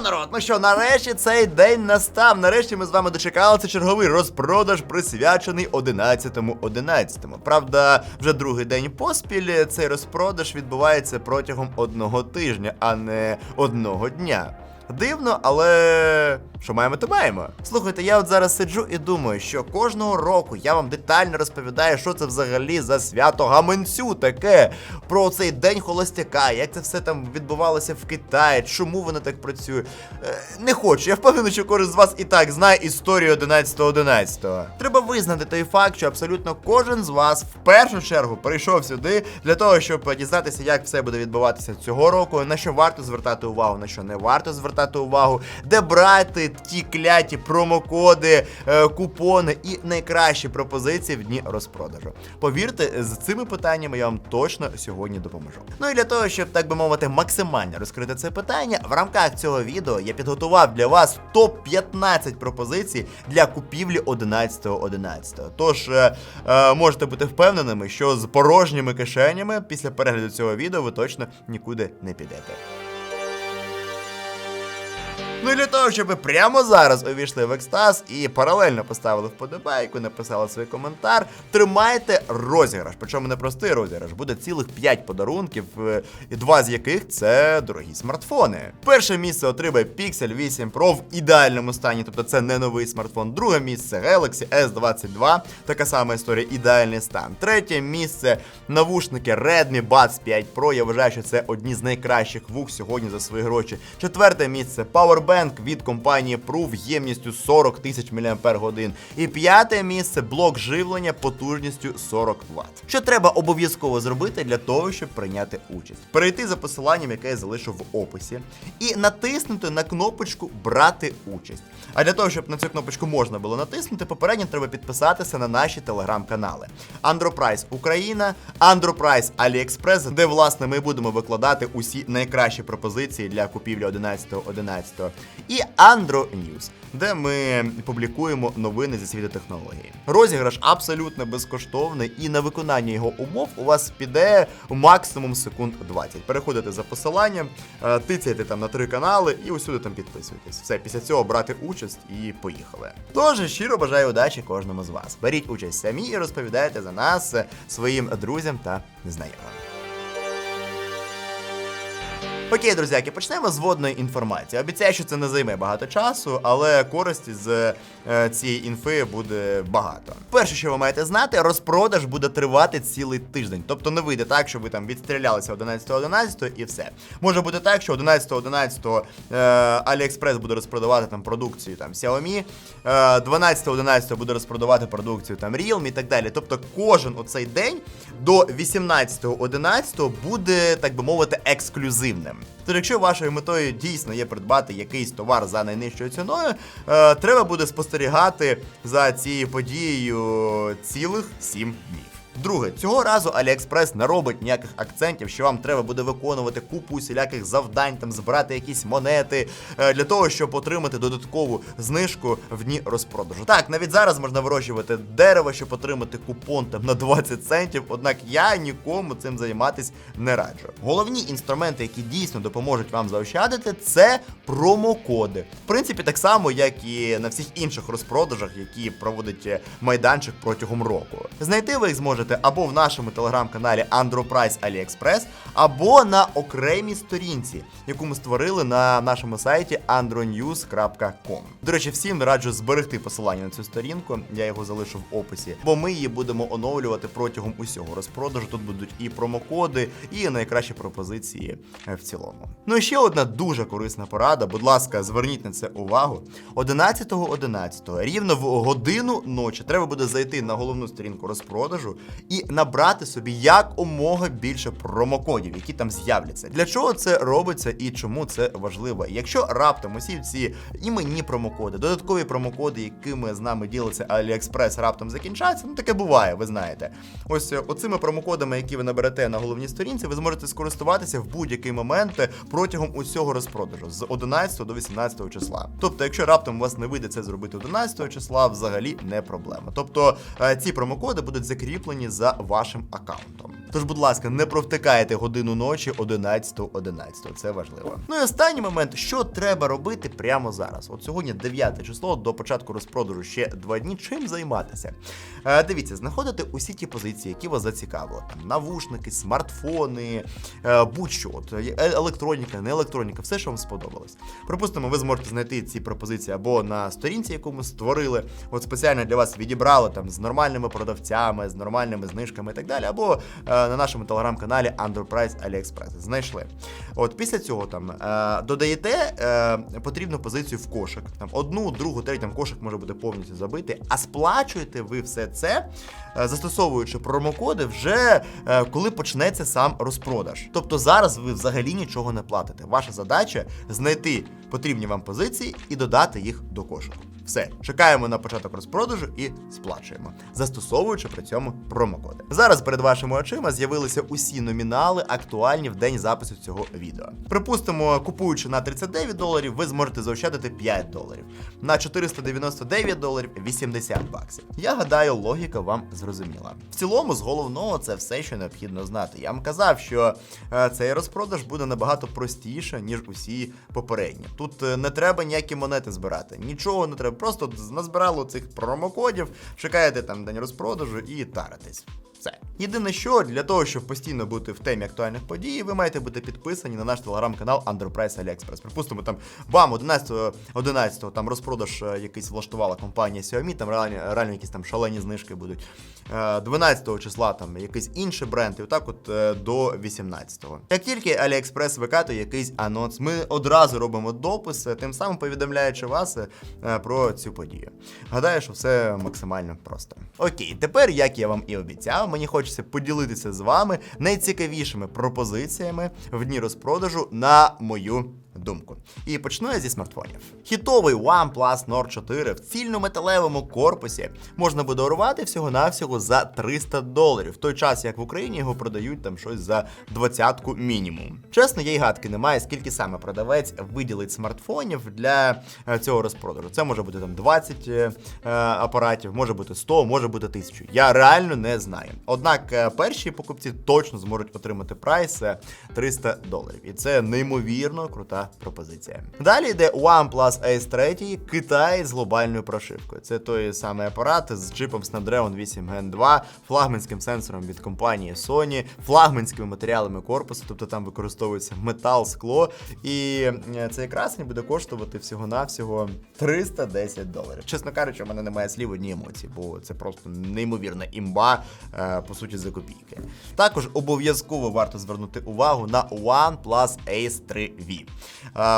Народ! Ну що, нарешті цей день настав. Нарешті ми з вами дочекалися черговий розпродаж, присвячений 11.11. Правда, вже другий день поспіль цей розпродаж відбувається протягом одного тижня, а не одного дня. Дивно, але що маємо, то маємо. Слухайте, я от зараз сиджу і думаю, що кожного року я вам детально розповідаю, що це взагалі за свято гаманцю таке. Про цей день холостяка, як це все там відбувалося в Китаї, чому воно так працює. Е, не хочу, я впевнений, що кожен з вас і так знає історію 11.11. Треба визнати той факт, що абсолютно кожен з вас в першу чергу прийшов сюди для того, щоб дізнатися, як все буде відбуватися цього року, на що варто звертати увагу, на що не варто звертати увагу, де брати ті кляті промокоди, е, купони і найкращі пропозиції в дні розпродажу. Повірте, з цими питаннями я вам точно сьогодні допоможу. Ну і для того, щоб так би мовити, максимально розкрити це питання, в рамках цього відео я підготував для вас топ 15 пропозицій для купівлі 11.11. Тож е, е, можете бути впевненими, що з порожніми кишенями після перегляду цього відео ви точно нікуди не підете. Ну і для того, щоб ви прямо зараз увійшли в екстаз і паралельно поставили вподобайку, написали свій коментар, тримайте розіграш. Причому не простий розіграш, буде цілих 5 подарунків, е, два з яких це дорогі смартфони. Перше місце отримає Pixel 8 Pro в ідеальному стані, тобто це не новий смартфон. Друге місце Galaxy S22, така сама історія, ідеальний стан. Третє місце навушники Redmi Buds 5 Pro. Я вважаю, що це одні з найкращих вух сьогодні за свої гроші. Четверте місце Powerbank від компанії Proof ємністю 40 тисяч мАч. І п'яте місце блок живлення потужністю 40 Вт. Що треба обов'язково зробити для того, щоб прийняти участь? Перейти за посиланням, яке я залишу в описі, і натиснути на кнопочку Брати участь. А для того, щоб на цю кнопочку можна було натиснути, попередньо треба підписатися на наші телеграм-канали. Andropриce Україна, Andropриce AliExpress, де власне ми будемо викладати усі найкращі пропозиції для купівлі 11.11. І Andro News, де ми публікуємо новини зі світу технології. Розіграш абсолютно безкоштовний, і на виконання його умов у вас піде максимум секунд 20. Переходите за посиланням, е, тицяйте там на три канали і усюди там підписуйтесь. Все, після цього брати участь і поїхали. Тож щиро бажаю удачі кожному з вас. Беріть участь самі і розповідайте за нас е, своїм друзям та знайомим. Окей, друзяки, почнемо з водної інформації. Обіцяю, що це не займе багато часу, але користі з е, цієї інфи буде багато. Перше, що ви маєте знати, розпродаж буде тривати цілий тиждень. Тобто не вийде так, що ви там відстрілялися 11.11 і все. Може бути так, що 11.11 е, AliExpress буде розпродавати там продукцію там Xiaomi, е, 12.11 буде розпродавати продукцію там Realme і так далі. Тобто кожен оцей день до 18.11 буде, так би мовити, ексклюзивним. Тож, якщо вашою метою дійсно є придбати якийсь товар за найнижчою ціною, е, треба буде спостерігати за цією подією цілих 7 днів. Друге, цього разу AliExpress не робить ніяких акцентів, що вам треба буде виконувати купу усіляких завдань, там збирати якісь монети е, для того, щоб отримати додаткову знижку в дні розпродажу. Так, навіть зараз можна вирощувати дерево, щоб отримати купон там на 20 центів. Однак я нікому цим займатись не раджу. Головні інструменти, які дійсно допоможуть вам заощадити, це промокоди. В принципі, так само, як і на всіх інших розпродажах, які проводить е, майданчик протягом року. Знайти ви їх зможете або в нашому телеграм-каналі Androprice AliExpress, або на окремій сторінці, яку ми створили на нашому сайті andronews.com. До речі, всім раджу зберегти посилання на цю сторінку. Я його залишу в описі, бо ми її будемо оновлювати протягом усього розпродажу. Тут будуть і промокоди, і найкращі пропозиції в цілому. Ну і ще одна дуже корисна порада. Будь ласка, зверніть на це увагу. 11.11, рівно в годину ночі, треба буде зайти на головну сторінку розпродажу і набрати собі якомога більше промокодів, які там з'являться. Для чого це робиться і чому це важливо? Якщо раптом усі ці іменні промокоди, додаткові промокоди, якими з нами ділиться AliExpress, раптом закінчаться, ну таке буває, ви знаєте. Ось е, оцими промокодами, які ви наберете на головній сторінці, ви зможете скористуватися в будь-який момент е, протягом усього розпродажу з 11 до 18 числа. Тобто, якщо раптом у вас не вийде це зробити 11 числа, взагалі не проблема. Тобто е, ці промокоди будуть закріплені за вашим аккаунтом. Тож, будь ласка, не провтикайте годину ночі 11.11. 11. Це важливо. Ну і останній момент, що треба робити прямо зараз. От сьогодні 9 число до початку розпродажу ще два дні. Чим займатися? Е, дивіться, знаходите усі ті позиції, які вас зацікавили. Там навушники, смартфони, е, будь-що, от, е, електроніка, не електроніка, все, що вам сподобалось. Припустимо, ви зможете знайти ці пропозиції або на сторінці, яку ми створили, от спеціально для вас відібрали там з нормальними продавцями, з нормальними знижками і так далі, або е, на нашому телеграм-каналі Underprice AliExpress. Знайшли. От після цього там е, додаєте е, потрібну позицію в кошик. Там одну, другу, третю там кошик може бути повністю забитий, а сплачуєте ви все це, е, застосовуючи промокоди, вже е, коли почнеться сам розпродаж. Тобто зараз ви взагалі нічого не платите. Ваша задача знайти потрібні вам позиції і додати їх до кошику. Все, чекаємо на початок розпродажу і сплачуємо, застосовуючи при цьому промокоди. Зараз перед вашими очима з'явилися усі номінали, актуальні в день запису цього відео. Припустимо, купуючи на 39 доларів, ви зможете заощадити 5 доларів, на 499 доларів 80 баксів. Я гадаю, логіка вам зрозуміла. В цілому, з головного, це все, що необхідно знати. Я вам казав, що е, цей розпродаж буде набагато простіше, ніж усі попередні. Тут е, не треба ніякі монети збирати, нічого не треба. Просто назбирало цих промокодів, шукаєте там день розпродажу і таритесь. Все. Єдине, що для того, щоб постійно бути в темі актуальних подій, ви маєте бути підписані на наш телеграм-канал Underprice AliExpress. Припустимо, там бам, 11 11 там розпродаж е, якийсь влаштувала компанія Xiaomi, там реально, реально якісь там шалені знижки будуть. Е, 12 числа там якийсь інший бренд, і отак от е, до 18-го. Як тільки AliExpress викатує якийсь анонс, ми одразу робимо допис, е, тим самим повідомляючи вас е, про цю подію. Гадаю, що все максимально просто. Окей, тепер, як я вам і обіцяв, мені хочеться поділитися з вами найцікавішими пропозиціями в дні розпродажу на мою думку. І почну я зі смартфонів. Хітовий OnePlus Nord 4 в цільнометалевому корпусі можна буде урвати всього-навсього за 300 доларів, в той час як в Україні його продають там щось за двадцятку мінімум. Чесно, я й гадки немає, скільки саме продавець виділить смартфонів для е, цього розпродажу. Це може бути там 20 е, е, апаратів, може бути 100, може бути 1000. Я реально не знаю. Однак е, перші покупці точно зможуть отримати прайс е, 300 доларів. І це неймовірно крута пропозиція. Далі йде OnePlus Ace 3 Китай з глобальною прошивкою. Це той самий апарат з чипом Snapdragon 8 Gen 2, флагманським сенсором від компанії Sony, флагманськими матеріалами корпусу, тобто там використовується метал, скло. І е, цей красень буде коштувати всього-навсього 310 доларів. Чесно кажучи, у мене немає слів одні емоції, бо це просто неймовірна імба, е, по суті, за копійки. Також обов'язково варто звернути увагу на OnePlus Ace 3V.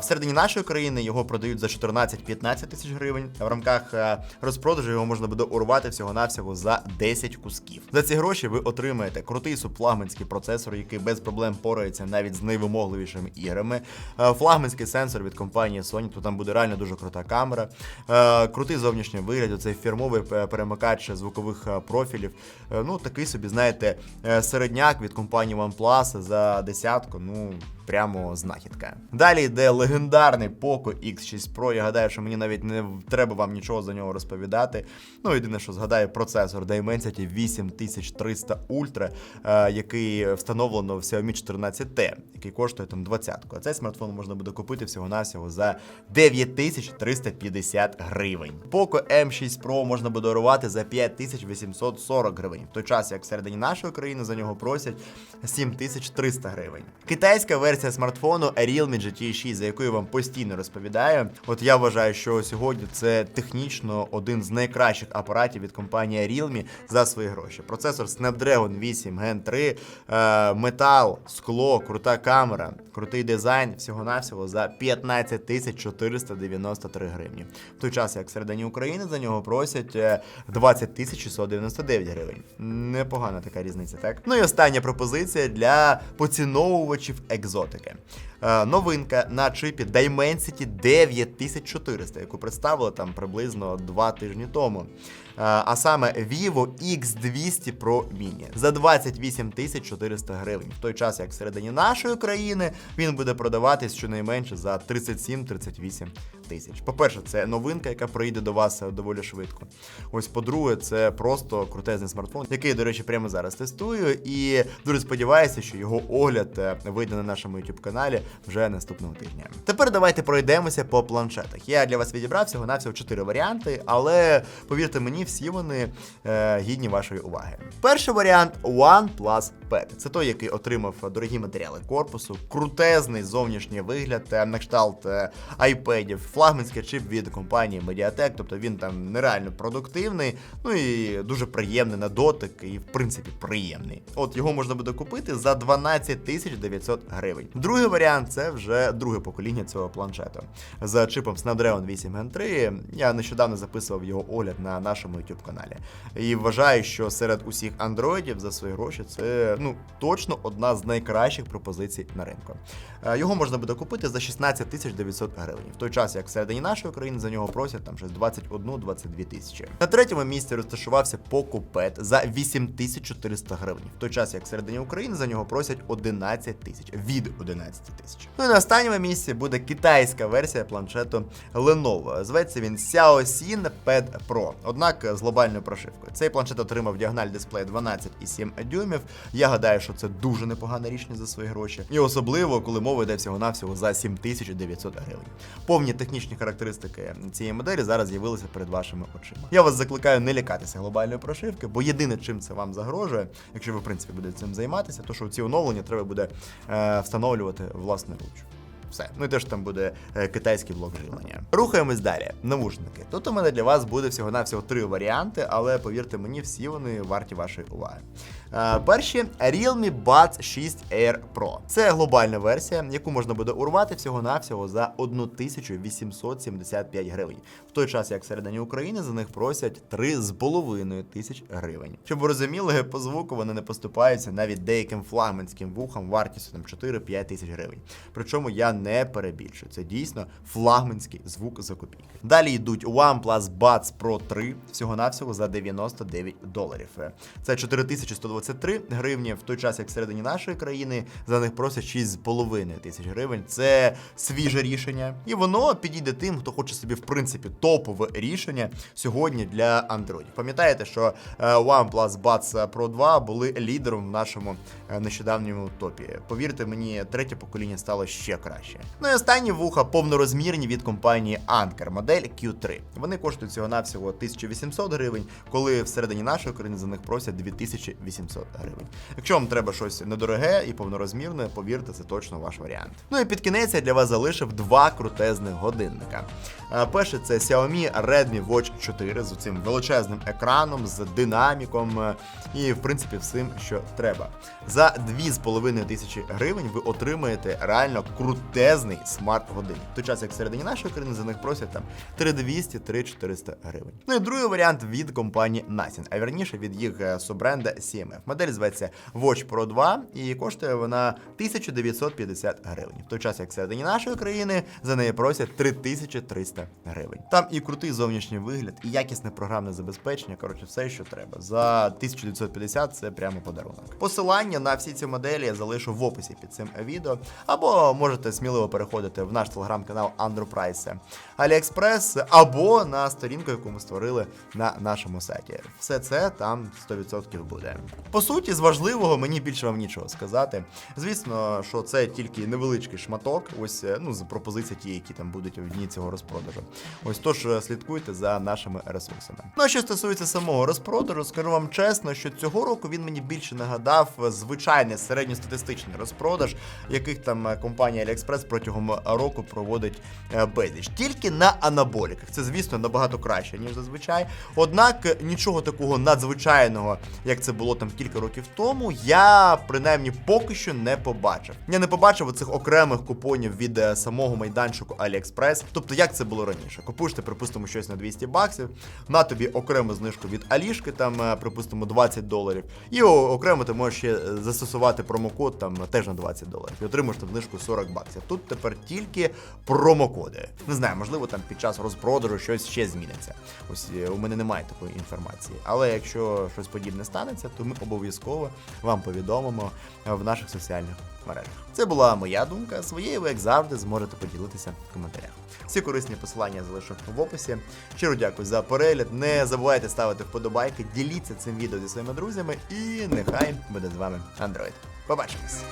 Всередині нашої країни його продають за 14-15 тисяч гривень. В рамках е, розпродажу його можна буде урвати всього-навсього за 10 кусків. За ці гроші ви отримаєте крутий субфлагманський процесор, який без проблем порається навіть з найвимогливішими іграми. Е, Флагманський сенсор від компанії Sony, то там буде реально дуже крута камера. Е, Крутий зовнішній вигляд, оцей фірмовий перемикач звукових профілів. Ну, такий собі, знаєте, середняк від компанії OnePlus за десятку. Ну. Прямо знахідка. Далі йде легендарний Poco X6 Pro. Я гадаю, що мені навіть не треба вам нічого за нього розповідати. Ну, єдине, що згадаю, процесор Dimensity 8300 Ultra, е, який встановлено в Xiaomi 14T, який коштує там 20-ку. А цей смартфон можна буде купити всього-навсього за 9350 гривень. Poco M6 Pro можна буде дарувати за 5840 гривень. В той час, як всередині нашої країни за нього просять 7300 гривень. Китайська версія смартфону Realme GT 6, за яку вам постійно розповідаю. От я вважаю, що сьогодні це технічно один з найкращих апаратів від компанії Realme за свої гроші. Процесор Snapdragon 8 Gen 3, е, метал, скло, крута камера, крутий дизайн, всього-навсього за 15 493 гривні. В той час, як всередині України за нього просять е, 20 699 гривень. Непогана така різниця, так? Ну і остання пропозиція для поціновувачів екзотики. Дотики. Е, новинка на чипі Dimensity 9400, яку представили там приблизно 2 тижні тому. Е, а саме Vivo X200 Pro Mini за 28 400 гривень. В той час, як всередині нашої країни, він буде продаватись щонайменше за 37-38 тисяч. По-перше, це новинка, яка прийде до вас е, доволі швидко. Ось, по-друге, це просто крутезний смартфон, який, до речі, прямо зараз тестую. І дуже сподіваюся, що його огляд вийде на нашому youtube каналі вже наступного тижня. Тепер давайте пройдемося по планшетах. Я для вас відібрав всього навсього 4 варіанти, але повірте мені, всі вони е, гідні вашої уваги. Перший варіант OnePlus Pet. Це той, який отримав дорогі матеріали корпусу, крутезний зовнішній вигляд, е, на кшталт е, айпедів, флагманський чип від компанії Mediatek, тобто він там нереально продуктивний, ну і дуже приємний на дотик, і в принципі приємний. От його можна буде купити за 12 тисяч 900 гривень. Другий варіант це вже друге покоління цього планшету. За чипом Snapdragon 8 Gen 3. Я нещодавно записував його огляд на нашому YouTube каналі. І вважаю, що серед усіх андроїдів за свої гроші це ну точно одна з найкращих пропозицій на ринку. Е, Його можна буде купити за 16 тисяч 900 гривень. В той час, як всередині нашої країни за нього просять там щось 21-22 тисячі. На третьому місці розташувався Pet за 8400 гривень. В той час, як всередині України за нього просять 11 тисяч від 11 тисяч. Ну і на останньому місці буде китайська версія планшету Lenovo. Зветься він Xiaoxin Pad Pro, однак з глобальною прошивкою. Цей планшет отримав діагональ дисплей 12,7 дюймів. Я гадаю, що це дуже непогане рішення за свої гроші. І особливо, коли мова йде всього-навсього за 7900 гривень. Повні технічні характеристики цієї моделі зараз з'явилися перед вашими очима. Я вас закликаю не лякатися глобальної прошивки, бо єдине, чим це вам загрожує, якщо ви в принципі будете цим займатися, то що ці оновлення треба буде е, встановлювати власноруч. Все, ну і теж там буде е, китайський блок живлення. Рухаємось далі. Навушники. Тут у мене для вас буде всього-навсього три варіанти, але повірте мені, всі вони варті вашої уваги. Е, перші Realme Buds 6 Air Pro. Це глобальна версія, яку можна буде урвати всього-навсього за 1875 гривень. В той час, як всередині України за них просять 3,5 тисяч гривень. Щоб ви розуміли, по звуку вони не поступаються навіть деяким флагманським вухам вартістю там 4-5 тисяч гривень. Причому я не перебільшую. Це дійсно флагманський звук за копійки. Далі йдуть OnePlus Buds Pro 3 всього-навсього за 99 доларів. Це 4123 гривні, в той час, як всередині нашої країни за них просять 6,5 тисяч гривень. Це свіже рішення, і воно підійде тим, хто хоче собі в принципі топове рішення сьогодні для Android. Пам'ятаєте, що е, OnePlus Buds Pro 2 були лідером в нашому е, нещодавньому топі. Повірте мені, третє покоління стало ще краще. Ну і останні вуха повнорозмірні від компанії Anker, модель Q3. Вони коштують всього навсього 1800 гривень, коли всередині нашої країни за них просять 2800 гривень. Якщо вам треба щось недороге і повнорозмірне, повірте, це точно ваш варіант. Ну і під кінець я для вас залишив два крутезних годинника. Е, Перше це Xiaomi Redmi Watch 4 з цим величезним екраном, з динаміком е, і, в принципі, всім, що треба. За 2,5 тисячі гривень ви отримаєте реально крутезний смарт-годинник. В той час, як всередині нашої країни за них просять там 3200-3400 гривень. Ну і другий варіант від компанії Nasin, а вірніше від їх е, суббренда CMF. Модель зветься Watch Pro 2 і коштує вона 1950 гривень. В той час, як всередині нашої країни за неї просять 3300 гривень. Там і крутий зовнішній вигляд, і якісне програмне забезпечення. Коротше, все, що треба. За 1950 це прямо подарунок. Посилання на всі ці моделі я залишу в описі під цим відео, або можете сміливо переходити в наш телеграм-канал Androprice AliExpress, або на сторінку, яку ми створили на нашому сайті. Все це там 100% буде. По суті, з важливого мені більше вам нічого сказати. Звісно, що це тільки невеличкий шматок. Ось е, ну з пропозицій ті, які там будуть в дні цього розпродажу. Ось тож е, слідкуйте за нашими ресурсами. Ну а що стосується самого розпродажу, скажу вам чесно, що цього року він мені більше нагадав звичайний середньостатистичний розпродаж, яких там е, компанія AliExpress протягом року проводить е, безліч. Тільки на анаболіках. Це, звісно, набагато краще, ніж зазвичай. Однак е, нічого такого надзвичайного, як це було там кілька років тому, я принаймні поки що не побачив. Я не побачив оцих окремих купонів від е, самого майданчику AliExpress. Тобто, як це було раніше. Купуєш ти, припустимо, щось на 200 баксів, на тобі окрему знижку від Алішки, там, е, припустимо, 20 доларів. І окремо ти можеш ще е, застосувати промокод там теж на 20 доларів. І отримаєш там знижку 40 баксів. Тут тепер тільки промокоди. Не знаю, можливо, там під час розпродажу щось ще зміниться. Ось е, у мене немає такої інформації. Але якщо щось подібне станеться, то ми обов'язково вам повідомимо в наших соціальних мережах. Це була моя думка. Своєю ви, як завжди, зможете поділитися в коментарях. Всі корисні посилання залишу в описі. Щиро дякую за перегляд. Не забувайте ставити вподобайки, діліться цим відео зі своїми друзями, і нехай буде з вами Android. Побачимось!